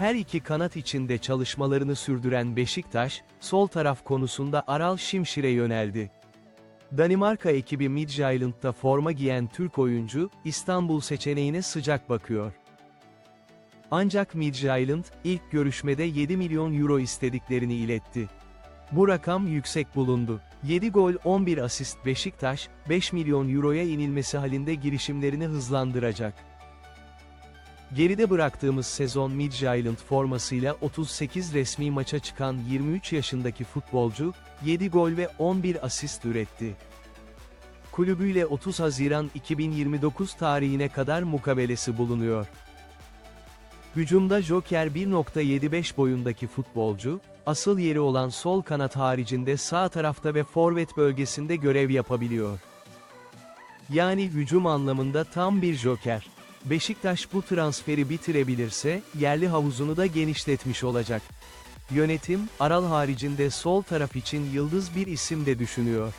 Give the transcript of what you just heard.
Her iki kanat içinde çalışmalarını sürdüren Beşiktaş, sol taraf konusunda Aral Şimşir'e yöneldi. Danimarka ekibi Midtjylland'da forma giyen Türk oyuncu, İstanbul seçeneğine sıcak bakıyor. Ancak Midtjylland, ilk görüşmede 7 milyon euro istediklerini iletti. Bu rakam yüksek bulundu. 7 gol 11 asist Beşiktaş, 5 milyon euroya inilmesi halinde girişimlerini hızlandıracak. Geride bıraktığımız sezon Midtjylland formasıyla 38 resmi maça çıkan 23 yaşındaki futbolcu, 7 gol ve 11 asist üretti. Kulübüyle 30 Haziran 2029 tarihine kadar mukabelesi bulunuyor. Hücumda Joker 1.75 boyundaki futbolcu, asıl yeri olan sol kanat haricinde sağ tarafta ve forvet bölgesinde görev yapabiliyor. Yani hücum anlamında tam bir Joker. Beşiktaş bu transferi bitirebilirse, yerli havuzunu da genişletmiş olacak. Yönetim, Aral haricinde sol taraf için yıldız bir isim de düşünüyor.